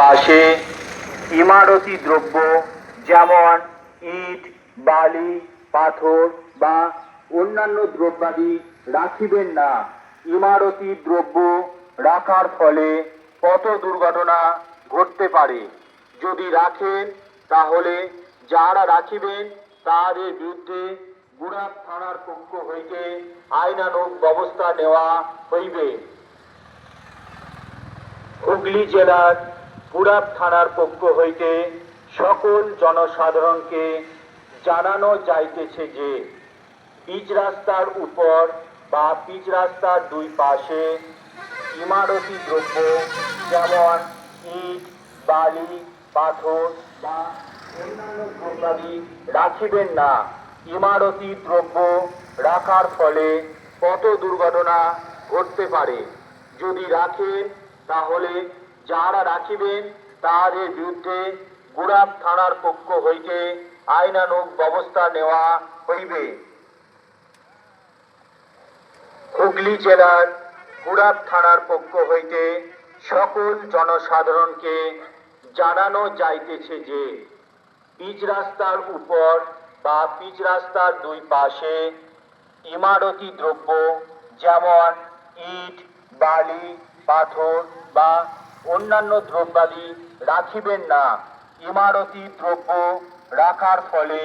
পাশে ইমারতি দ্রব্য যেমন ইট, বালি, পাথর বা অন্যান্য দ্রব্যাদি রাখিবেন না। ইমারতি দ্রব্য রাখার ফলে কত দুর্ঘটনা ঘটতে পারে? যদি রাখেন, তাহলে যারা রাখিবেন, তাদের বিরুদ্ধে গুড়াপ থানার পক্ষ হইতে আইনানুগ ব্যবস্থা নেওয়া হইবে। হুগলি জেলার পুরাব থানার পক্ষ হইতে সকল জনসাধারণকে জানানো যাইতেছে যে, পিচ রাস্তার উপর বা পিচ রাস্তার দুই পাশে ইমারতি দ্রব্য যেমন ইট, বালি, পাথর বা অন্যান্য দ্রব্যাদি রাখিবেন না। ইমারতি দ্রব্য রাখার ফলে কত দুর্ঘটনা ঘটতে পারে? যদি রাখেন, তাহলে যারা রাখিবেন, তাদের বিরুদ্ধে গুড়াপ থানার পক্ষ হইতে আইনানুগ ব্যবস্থা নেওয়া হইবে। হুগলি জেলার গুড়াপ থানার পক্ষ হইতে সকল জনসাধারণকে জানানো যাইতেছে যে, পিচ রাস্তার উপর বা পিচ রাস্তার দুই পাশে ইমারতি দ্রব্য, যেমন ইট, বালি, পাথর বা অন্যান্য দ্রব্যাদি রাখিবেন না। ইমারতি দ্রব্য রাখার ফলে